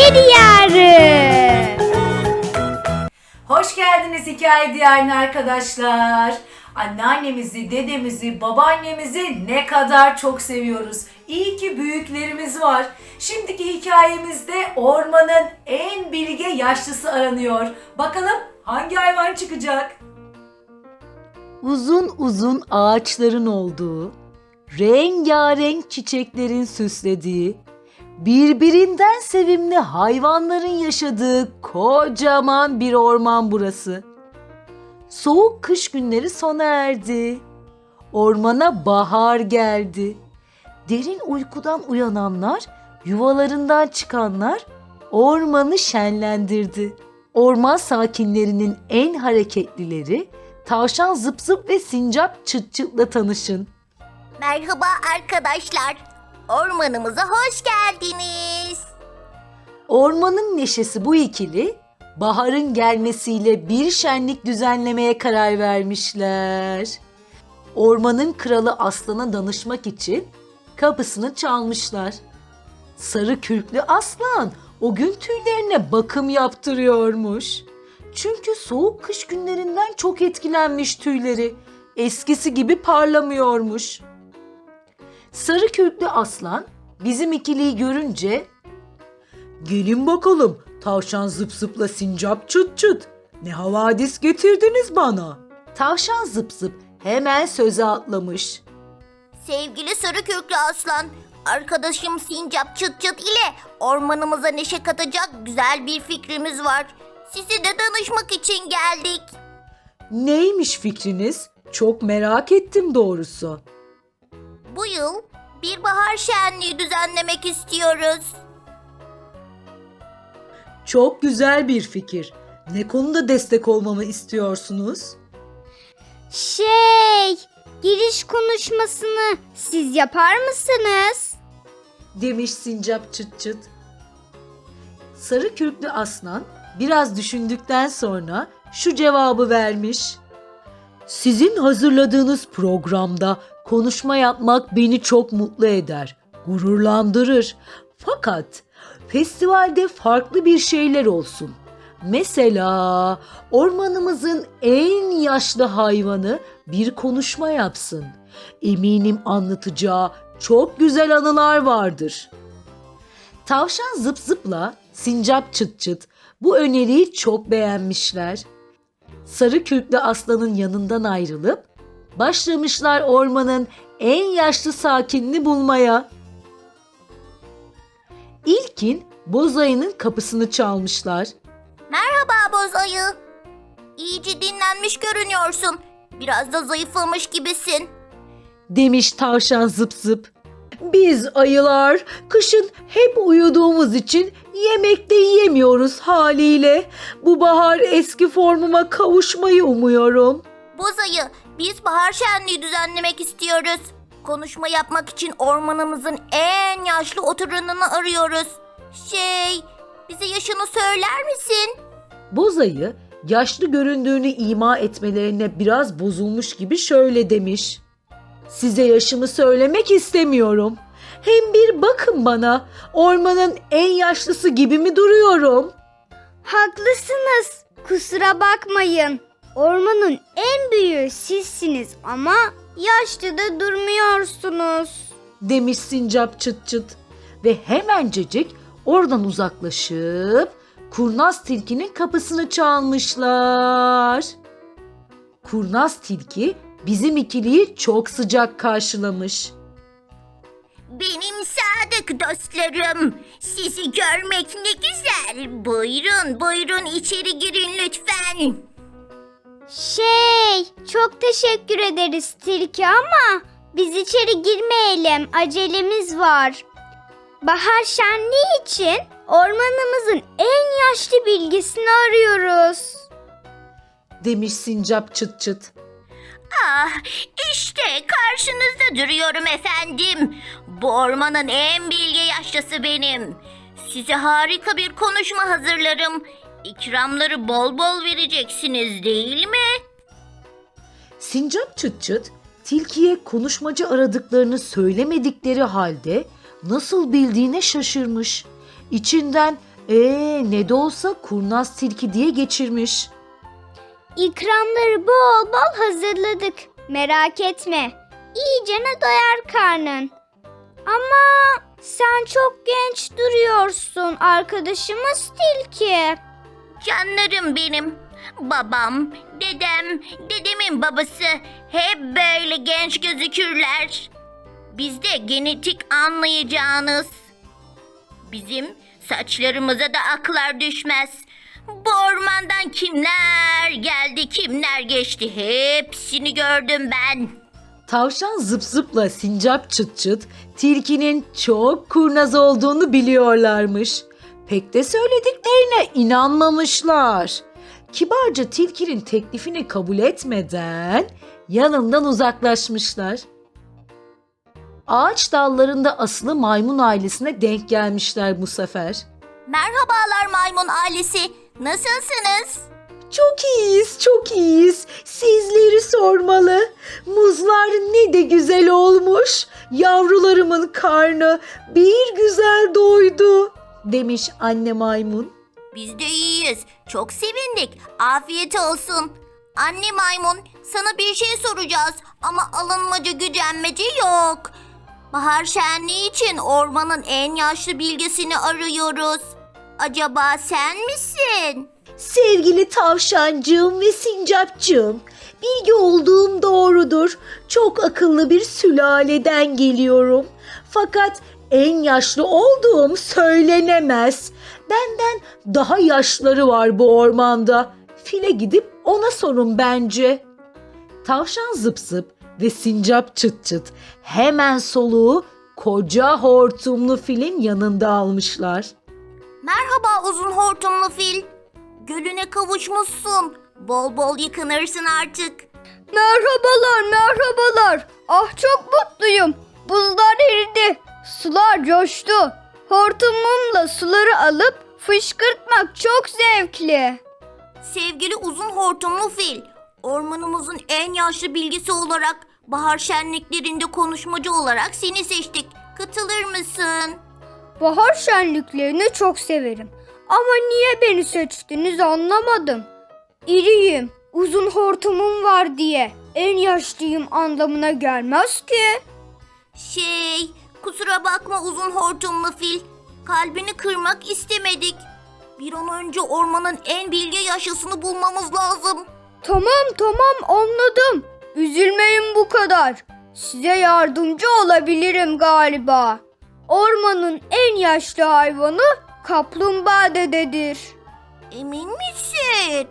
Hikaye Diyarı. Hoş geldiniz Hikaye Diyarı'na arkadaşlar. Anneannemizi, dedemizi, babaannemizi ne kadar çok seviyoruz. İyi ki büyüklerimiz var. Şimdiki hikayemizde ormanın en bilge yaşlısı aranıyor. Bakalım hangi hayvan çıkacak? Uzun uzun ağaçların olduğu, rengarenk çiçeklerin süslediği, birbirinden sevimli hayvanların yaşadığı kocaman bir orman burası. Soğuk kış günleri sona erdi. Ormana bahar geldi. Derin uykudan uyananlar, yuvalarından çıkanlar ormanı şenlendirdi. Orman sakinlerinin en hareketlileri tavşan zıp zıp ve sincap çıt çıtla tanışın. Merhaba arkadaşlar. Ormanımıza hoş geldiniz. Ormanın neşesi bu ikili baharın gelmesiyle bir şenlik düzenlemeye karar vermişler. Ormanın kralı aslana danışmak için kapısını çalmışlar. Sarı kürklü aslan o gün tüylerine bakım yaptırıyormuş. Çünkü soğuk kış günlerinden çok etkilenmiş tüyleri. Eskisi gibi parlamıyormuş. Sarı kürklü aslan bizim ikiliyi görünce Gelin bakalım tavşan zıp zıpla sincap çıt çıt. Ne havadis getirdiniz bana. Tavşan zıp zıp hemen söze atlamış. Sevgili sarı köklü aslan, arkadaşım Sincap Çıt Çıt ile ormanımıza neşe katacak güzel bir fikrimiz var. Sizi de danışmak için geldik. Neymiş fikriniz? Çok merak ettim doğrusu. Bu yıl bir bahar şenliği düzenlemek istiyoruz. Çok güzel bir fikir. Ne konuda destek olmamı istiyorsunuz? Şey, giriş konuşmasını siz yapar mısınız? Demiş sincap çıt çıt. Sarı kürklü aslan biraz düşündükten sonra şu cevabı vermiş. Sizin hazırladığınız programda konuşma yapmak beni çok mutlu eder, gururlandırır. Fakat festivalde farklı bir şeyler olsun. Mesela ormanımızın en yaşlı hayvanı bir konuşma yapsın. Eminim anlatacağı çok güzel anılar vardır. Tavşan zıp zıpla sincap çıt çıt bu öneriyi çok beğenmişler. Sarı kürklü aslanın yanından ayrılıp başlamışlar ormanın en yaşlı sakinini bulmaya. İlkin boz ayının kapısını çalmışlar. Merhaba boz ayı. İyice dinlenmiş görünüyorsun. Biraz da zayıflamış gibisin. demiş tavşan zıp zıp. Biz ayılar kışın hep uyuduğumuz için yemek de yiyemiyoruz haliyle. Bu bahar eski formuma kavuşmayı umuyorum. Boz ayı, biz bahar şenliği düzenlemek istiyoruz. Konuşma yapmak için ormanımızın en yaşlı oturanını arıyoruz. Şey, bize yaşını söyler misin? Bozayı yaşlı göründüğünü ima etmelerine biraz bozulmuş gibi şöyle demiş. Size yaşımı söylemek istemiyorum. Hem bir bakın bana ormanın en yaşlısı gibi mi duruyorum? Haklısınız. Kusura bakmayın. Ormanın en büyüğü sizsiniz ama yaşlı da durmuyorsunuz. demiş sincap çıt çıt ve hemencecik oradan uzaklaşıp kurnaz tilkinin kapısını çalmışlar. Kurnaz tilki bizim ikiliyi çok sıcak karşılamış. Benim sadık dostlarım. Sizi görmek ne güzel. Buyurun, buyurun içeri girin lütfen. Şey, çok teşekkür ederiz Tilki ama biz içeri girmeyelim. Acelemiz var. Bahar şenliği için ormanımızın en yaşlı bilgisini arıyoruz. demiş sincap çıt çıt. Ah, işte karşınızda duruyorum efendim. Bu ormanın en bilge yaşlısı benim. Size harika bir konuşma hazırlarım. İkramları bol bol vereceksiniz değil mi? Sincap çıt çıt tilkiye konuşmacı aradıklarını söylemedikleri halde nasıl bildiğine şaşırmış. İçinden Ee ne de olsa kurnaz tilki diye geçirmiş. İkramları bol bol hazırladık. Merak etme. İyicene doyar karnın. Ama sen çok genç duruyorsun arkadaşımız Tilki. Canlarım benim. Babam, dedem, dedemin babası hep böyle genç gözükürler. Bizde genetik anlayacağınız. Bizim saçlarımıza da aklar düşmez. Bu ormandan kimler geldi, kimler geçti hepsini gördüm ben. Tavşan zıp zıpla sincap çıt çıt tilkinin çok kurnaz olduğunu biliyorlarmış. Pek de söylediklerine inanmamışlar. Kibarca tilkinin teklifini kabul etmeden yanından uzaklaşmışlar. Ağaç dallarında asılı maymun ailesine denk gelmişler bu sefer. Merhabalar maymun ailesi. Nasılsınız? Çok iyiyiz, çok iyiyiz. Sizleri sormalı. Muzlar ne de güzel olmuş. Yavrularımın karnı bir güzel doydu, demiş anne maymun. Biz de iyiyiz. Çok sevindik. Afiyet olsun. Anne maymun, sana bir şey soracağız ama alınmaca gücenmece yok. Bahar şenliği için ormanın en yaşlı bilgesini arıyoruz. Acaba sen misin? Sevgili tavşancığım ve sincapcığım, bilgi olduğum doğrudur. Çok akıllı bir sülaleden geliyorum. Fakat en yaşlı olduğum söylenemez. Benden daha yaşları var bu ormanda. File gidip ona sorun bence. Tavşan zıp zıp ve sincap çıt çıt hemen soluğu koca hortumlu filin yanında almışlar. Merhaba uzun hortumlu fil. Gölüne kavuşmuşsun. Bol bol yıkanırsın artık. Merhabalar, merhabalar. Ah çok mutluyum. Buzlar eridi. Sular coştu. Hortumumla suları alıp fışkırtmak çok zevkli. Sevgili uzun hortumlu fil, ormanımızın en yaşlı bilgisi olarak bahar şenliklerinde konuşmacı olarak seni seçtik. Katılır mısın? Bahar şenliklerini çok severim. Ama niye beni seçtiniz anlamadım. İriyim, uzun hortumum var diye en yaşlıyım anlamına gelmez ki. Şey, kusura bakma uzun hortumlu fil. Kalbini kırmak istemedik. Bir an önce ormanın en bilge yaşlısını bulmamız lazım. Tamam tamam anladım. Üzülmeyin bu kadar. Size yardımcı olabilirim galiba. Ormanın en yaşlı hayvanı kaplumbağa dededir. Emin misin?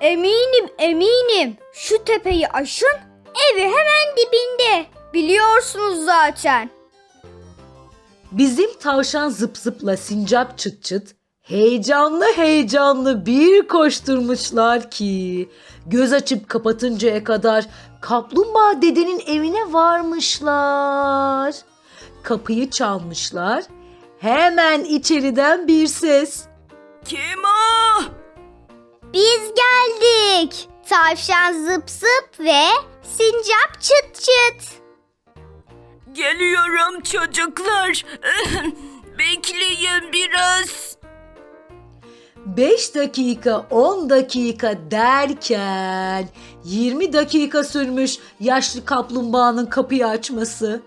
Eminim eminim. Şu tepeyi aşın evi hemen dibinde. Biliyorsunuz zaten. Bizim tavşan zıp zıpla sincap çıt çıt heyecanlı heyecanlı bir koşturmuşlar ki göz açıp kapatıncaya kadar kaplumbağa dedenin evine varmışlar. Kapıyı çalmışlar. Hemen içeriden bir ses. Kim o? Biz geldik. Tavşan zıp zıp ve sincap çıt çıt. Geliyorum çocuklar. Bekleyin biraz. 5 dakika 10 dakika derken 20 dakika sürmüş yaşlı kaplumbağanın kapıyı açması.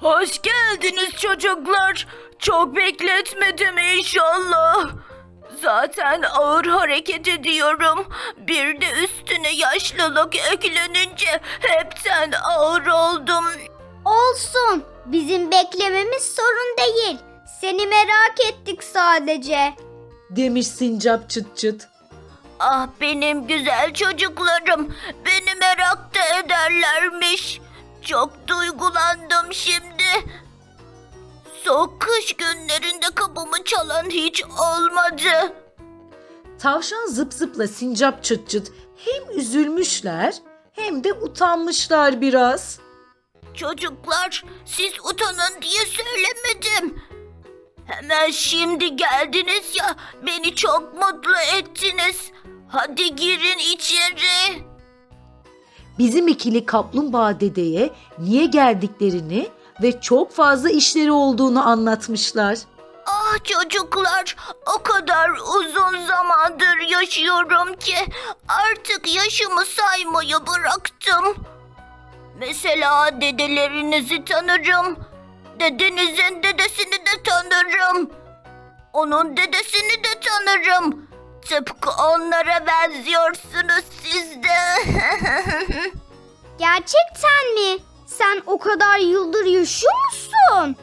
Hoş geldiniz çocuklar. Çok bekletmedim inşallah. Zaten ağır hareket ediyorum. Bir de üstüne yaşlılık eklenince hepten ağır oldum. Olsun. Bizim beklememiz sorun değil. Seni merak ettik sadece. demiş sincap çıt çıt. Ah benim güzel çocuklarım. Beni merak da ederlermiş. Çok duygulandım şimdi. Soğuk kış günlerinde kapımı çalan hiç olmadı. Tavşan zıp zıpla sincap çıt çıt hem üzülmüşler hem de utanmışlar biraz. Çocuklar siz utanın diye söylemedim. Hemen şimdi geldiniz ya beni çok mutlu ettiniz. Hadi girin içeri. Bizim ikili kaplumbağa dedeye niye geldiklerini ve çok fazla işleri olduğunu anlatmışlar. Ah çocuklar, o kadar uzun zamandır yaşıyorum ki artık yaşımı saymayı bıraktım. Mesela dedelerinizi tanırım. Dedenizin dedesini de tanırım. Onun dedesini de tanırım. Tıpkı onlara benziyorsunuz siz de. Gerçekten mi? Sen o kadar yıldır yaşıyor musun?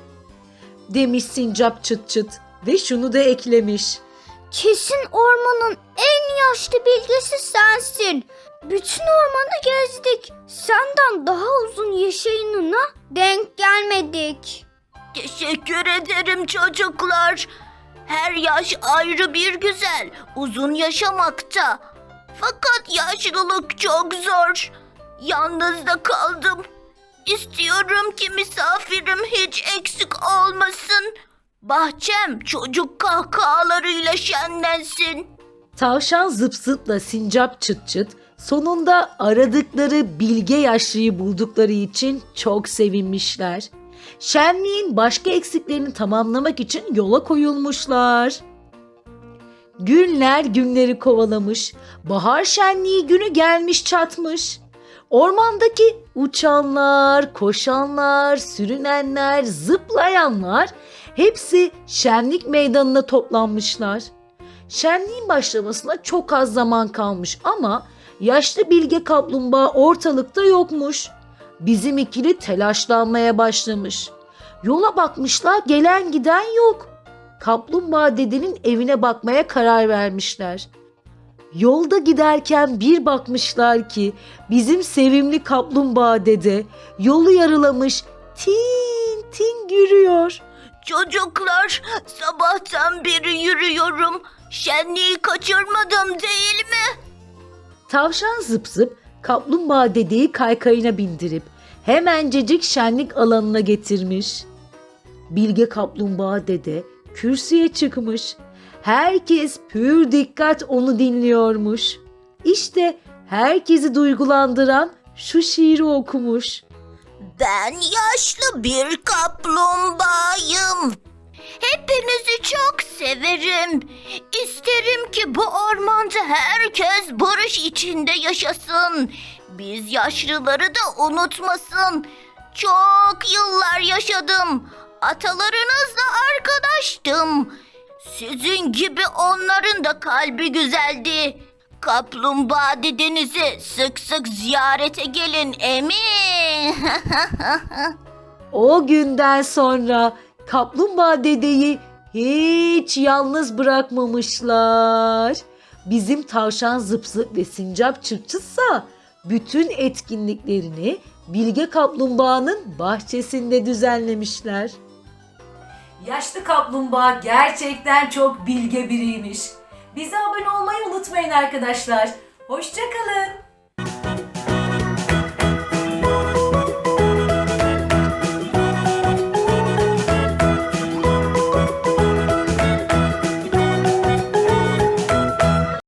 Demiş sincap çıt çıt ve şunu da eklemiş. Kesin ormanın en yaşlı bilgisi sensin. Bütün ormanı gezdik. Senden daha uzun yaşayanına denk gelmedik. Teşekkür ederim çocuklar. Her yaş ayrı bir güzel. Uzun yaşamakta. Fakat yaşlılık çok zor. Yalnız da kaldım. İstiyorum ki misafirim hiç eksik olmasın. Bahçem çocuk kahkahalarıyla şenlensin. Tavşan zıp sincap çıt çıt sonunda aradıkları bilge yaşlıyı buldukları için çok sevinmişler. Şenliğin başka eksiklerini tamamlamak için yola koyulmuşlar. Günler günleri kovalamış, bahar şenliği günü gelmiş çatmış. Ormandaki uçanlar, koşanlar, sürünenler, zıplayanlar hepsi şenlik meydanına toplanmışlar. Şenliğin başlamasına çok az zaman kalmış ama yaşlı bilge kaplumbağa ortalıkta yokmuş. Bizim ikili telaşlanmaya başlamış. Yola bakmışlar gelen giden yok. Kaplumbağa dedenin evine bakmaya karar vermişler. Yolda giderken bir bakmışlar ki bizim sevimli kaplumbağa dede yolu yarılamış tin tin yürüyor. Çocuklar sabahtan beri yürüyorum. Şenliği kaçırmadım değil mi? Tavşan zıp zıp kaplumbağa dedeyi kaykayına bindirip hemencecik şenlik alanına getirmiş. Bilge kaplumbağa dede kürsüye çıkmış. Herkes pür dikkat onu dinliyormuş. İşte herkesi duygulandıran şu şiiri okumuş. Ben yaşlı bir kaplumbağayım. Hepinizi çok severim. İsterim ki bu ormanda herkes barış içinde yaşasın. Biz yaşlıları da unutmasın. Çok yıllar yaşadım. Atalarınızla arkadaştım. Sizin gibi onların da kalbi güzeldi. Kaplumbağa dedenizi sık sık ziyarete gelin emin. O günden sonra kaplumbağa dedeyi hiç yalnız bırakmamışlar. Bizim tavşan zıp zıp ve sincap çıtçısa bütün etkinliklerini Bilge Kaplumbağa'nın bahçesinde düzenlemişler. Yaşlı kaplumbağa gerçekten çok bilge biriymiş. Bize abone olmayı unutmayın arkadaşlar. Hoşçakalın.